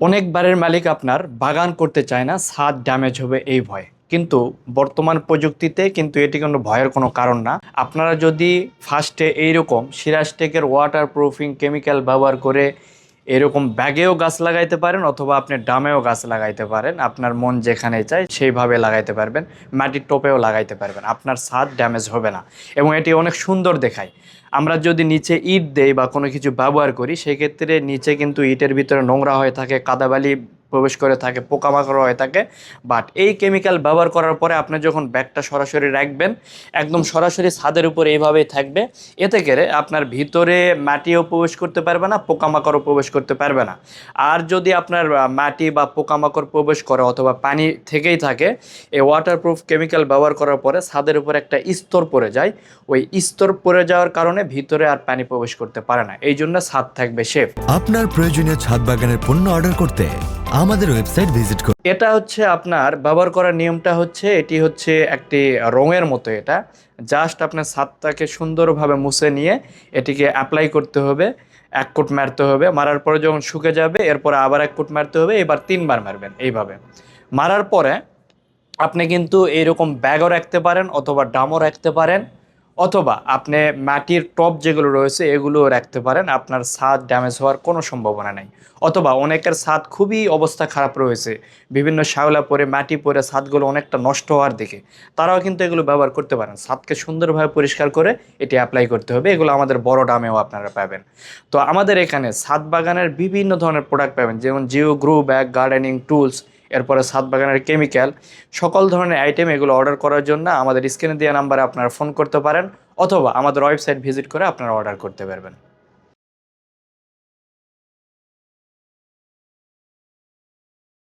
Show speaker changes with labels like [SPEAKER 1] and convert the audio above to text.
[SPEAKER 1] অনেক বারের মালিক আপনার, বাগান করতে চায় না ছাদ ড্যামেজ হবে এই ভয়। কিন্তু বর্তমান প্রযুক্তিতে কিন্তু এটি কোনো ভয়ের কোনো কারণ না। আপনারা যদি ফার্স্টে এইরকম সিরাজটেকের ওয়াটার প্রুফিং কেমিক্যাল ব্যবহার করে এরকম ব্যাগেও গাছ লাগাইতে পারেন অথবা আপনি ডামেও গাছ লাগাইতে পারেন। আপনার মন যেখানে চায় সেইভাবে লাগাইতে পারবেন। মাটির টোপেও লাগাইতে পারবেন। আপনার ছাদ ড্যামেজ হবে না। এবং এটি অনেক সুন্দর দেখায়। আমরা যদি নিচে ইট দেই বা কোনো কিছু ব্যবহার করি, সেক্ষেত্রে নিচে কিন্তু ইটের ভিতরে নোংরা হয়ে থাকে, কাদাবালি প্রবেশ করে থাকে পোকামাকড় হয়ে থাকে। বাট এই কেমিক্যাল ব্যবহার করার পরে আপনি যখন ব্যাগটা সরাসরি রাখবেন, একদম সরাসরি ছাদের উপরে এইভাবেই থাকবে। এতে করে আপনার ভিতরে মাটিও প্রবেশ করতে পারবে না, পোকামাকড়ও প্রবেশ করতে পারবে না। আর যদি আপনার মাটি বা পোকামাকড় প্রবেশ করে অথবা পানি থেকেই থাকে, এই ওয়াটারপ্রুফ কেমিক্যাল ব্যবহার করার পরে ছাদের উপর একটা স্তর পড়ে যায়। ওই স্তর পড়ে যাওয়ার কারণে ভিতরে আর পানি প্রবেশ করতে পারে না। এই জন্য ছাদ থাকবে সেফ
[SPEAKER 2] আপনার প্রয়োজনীয় ছাদ বাগানের পণ্য অর্ডার করতে আমাদের ওয়েবসাইট ভিজিট করুন
[SPEAKER 1] এটা হচ্ছে আপনার ব্যবহার করার নিয়মটা হচ্ছে, এটি হচ্ছে একটি রঙের মতো এটা। জাস্ট আপনার ছাদটাকে সুন্দরভাবে মুছে নিয়ে এটিকে অ্যাপ্লাই করতে হবে, এক কোট মারতে হবে। মারার পরে যখন শুকে যাবে, এরপরে আবার এক কোট মারতে হবে, এবার তিনবার মারবেন এইভাবে। মারার পরে আপনি কিন্তু এইরকম ব্যাগও রাখতে পারেন অথবা ডামও রাখতে পারেন। অথবা আপনি মাটির টপ যেগুলো রয়েছে, এগুলোও রাখতে পারেন। আপনার ছাদ ড্যামেজ হওয়ার কোনো সম্ভাবনা নেই। অথবা অনেকের ছাদ খুবই অবস্থা খারাপ রয়েছে। বিভিন্ন শ্যাওলা পরে, মাটি পরে ছাদগুলো অনেকটা নষ্ট হওয়ার দিকে। তারাও কিন্তু এগুলো ব্যবহার করতে পারেন। ছাদকে সুন্দরভাবে পরিষ্কার করে এটি অ্যাপ্লাই করতে হবে। এগুলো আমাদের বড় দামেও আপনারা পাবেন। তো আমাদের এখানে ছাদ বাগানের বিভিন্ন ধরনের প্রোডাক্ট পাবেন। যেমন geo grow bag gardening tools এরপরে সাত বাগানের কেমিক্যাল, সকল ধরনের আইটেম এগুলো অর্ডার করার জন্য আমাদের স্ক্রিনে দেওয়া নাম্বারে আপনারা ফোন করতে পারেন, অথবা আমাদের ওয়েবসাইট ভিজিট করে আপনারা অর্ডার করতে পারবেন।